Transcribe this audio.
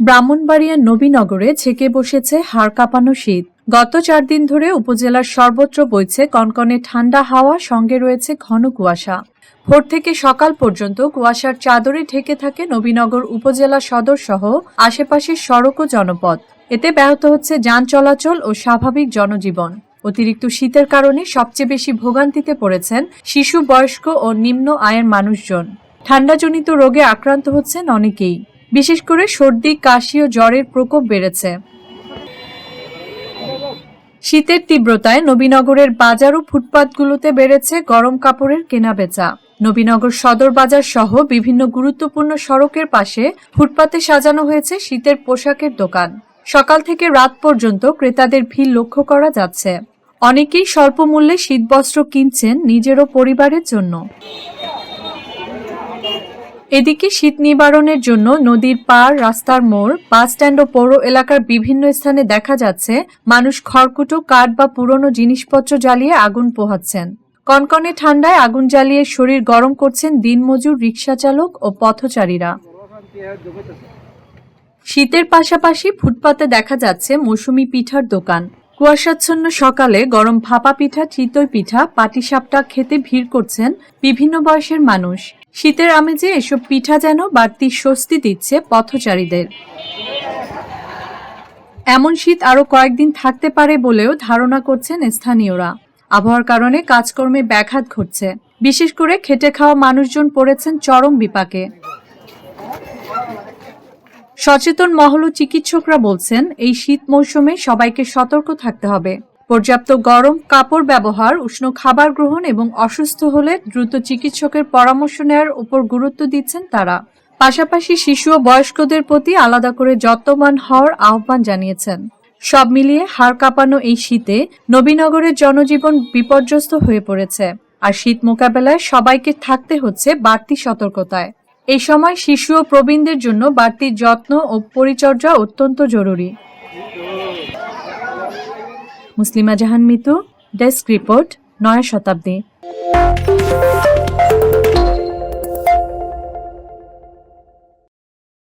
ব্রাহ্মণবাড়িয়ার নবীনগরে ছেকে বসেছে হাড় কাঁপানো শীত। গত চার দিন ধরে উপজেলার সর্বত্র বইছে কনকনে ঠান্ডা হাওয়া, সঙ্গে রয়েছে ঘন কুয়াশা। ভোর থেকে সকাল পর্যন্ত কুয়াশার চাদরে ঢেকে থাকে নবীনগর উপজেলা সদর সহ আশেপাশের সড়ক ও জনপথ। এতে ব্যাহত হচ্ছে যান চলাচল ও স্বাভাবিক জনজীবন। অতিরিক্ত শীতের কারণে সবচেয়ে বেশি ভোগান্তিতে পড়েছেন শিশু বয়স্ক ও নিম্ন আয়ের মানুষজন। ঠান্ডাজনিত রোগে আক্রান্ত হচ্ছেন অনেকেই। বিশেষ করে সর্দি, কাশি ও জ্বরের প্রকোপ বেড়েছে। শীতের তীব্রতায় নবীনগরের বাজার ও ফুটপাতগুলোতে বেড়েছে গরম কাপড়ের কেনাবেচা। নবীনগর সদর বাজার সহ বিভিন্ন গুরুত্বপূর্ণ সড়কের পাশে ফুটপাতে সাজানো হয়েছে শীতের পোশাকের দোকান। সকাল থেকে রাত পর্যন্ত ক্রেতাদের ভিড় লক্ষ্য করা যাচ্ছে। অনেকেই স্বল্প মূল্যে শীতবস্ত্র কিনছেন নিজের ও পরিবারের জন্য। এদিকে শীত নিবারণের জন্য নদীর পাড়, রাস্তার মোড় বাস স্ট্যান্ড ও পৌর এলাকার বিভিন্ন স্থানে দেখা যাচ্ছে মানুষ খড়কুটো, কাঠ বা পুরনো জিনিসপত্র জ্বালিয়ে আগুন পোহাচ্ছেন। কনকনে ঠান্ডায় আগুন জ্বালিয়ে শরীর গরম করছেন দিনমজুর রিক্সা চালক ও পথচারীরা। শীতের পাশাপাশি ফুটপাতে দেখা যাচ্ছে মৌসুমী পিঠার দোকান। কুয়াশাচ্ছন্ন সকালে গরম ভাপা পিঠা, চিতই পিঠা, পাটিসাপটা খেতে ভিড় করছেন বিভিন্ন বয়সের মানুষ। শীতের আমেজে এসব পিঠা যেন বাড়তি স্বস্তি দিচ্ছে পথচারীদের। এমন শীত আরও কয়েকদিন থাকতে পারে বলেও ধারণা করছেন স্থানীয়রা। আবহাওয়ার কারণে কাজকর্মে ব্যাঘাত ঘটছে। বিশেষ করে খেটে খাওয়া মানুষজন পড়েছেন চরম বিপাকে। সচেতন মহল চিকিৎসকরা বলছেন, এই শীত মৌসুমে সবাইকে সতর্ক থাকতে হবে। পর্যাপ্ত গরম, কাপড় ব্যবহার, উষ্ণ খাবার গ্রহণ এবং অসুস্থ হলে দ্রুত চিকিৎসকের পরামর্শ নেওয়ার উপর গুরুত্ব দিচ্ছেন তারা। পাশাপাশি শিশু ও বয়স্কদের প্রতি আলাদা করে যত্নবান হওয়ার আহ্বান জানিয়েছেন। সব মিলিয়ে হাড় কাঁপানো এই শীতে নবীনগরের জনজীবন বিপর্যস্ত হয়ে পড়েছে। আর শীত মোকাবেলায় সবাইকে থাকতে হচ্ছে বাড়তি সতর্কতায়। এই সময় শিশু ও প্রবীণদের জন্য বাড়তি যত্ন ও পরিচর্যা অত্যন্ত জরুরি। মুসলিমা জাহান মিতু ডেস্ক রিপোর্ট নয়া শতাব্দী।